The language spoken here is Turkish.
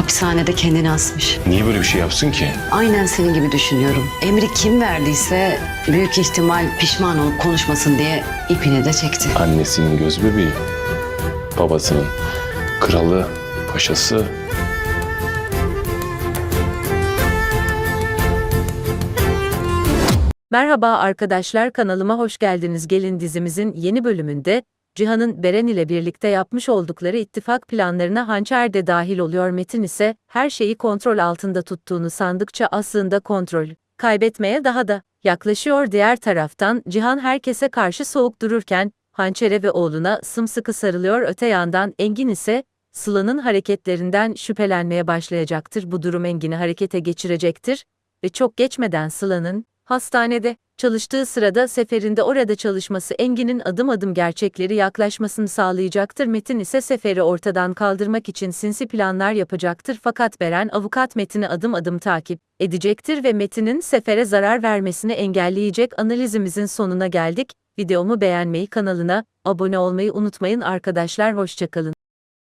hapishanede kendini asmış. Niye böyle bir şey yapsın ki? Aynen senin gibi düşünüyorum. Emri kim verdiyse büyük ihtimal pişman olup konuşmasın diye ipini de çekti. Annesinin göz bebeği, babasının kralı, paşası. Merhaba arkadaşlar kanalıma hoş geldiniz. Gelin dizimizin yeni bölümünde Cihan'ın Beren ile birlikte yapmış oldukları ittifak planlarına Hançer de dahil oluyor. Metin ise her şeyi kontrol altında tuttuğunu sandıkça aslında kontrol kaybetmeye daha da yaklaşıyor. Diğer taraftan Cihan herkese karşı soğuk dururken Hançer'e ve oğluna sımsıkı sarılıyor. Öte yandan Engin ise Sıla'nın hareketlerinden şüphelenmeye başlayacaktır. Bu durum Engin'i harekete geçirecektir ve çok geçmeden Sıla'nın hastanede çalıştığı sırada seferinde orada çalışması Engin'in adım adım gerçekleri yaklaşmasını sağlayacaktır. Metin ise seferi ortadan kaldırmak için sinsi planlar yapacaktır fakat Beren avukat Metin'i adım adım takip edecektir ve Metin'in sefere zarar vermesini engelleyecek analizimizin sonuna geldik. Videomu beğenmeyi kanalına abone olmayı unutmayın arkadaşlar hoşçakalın.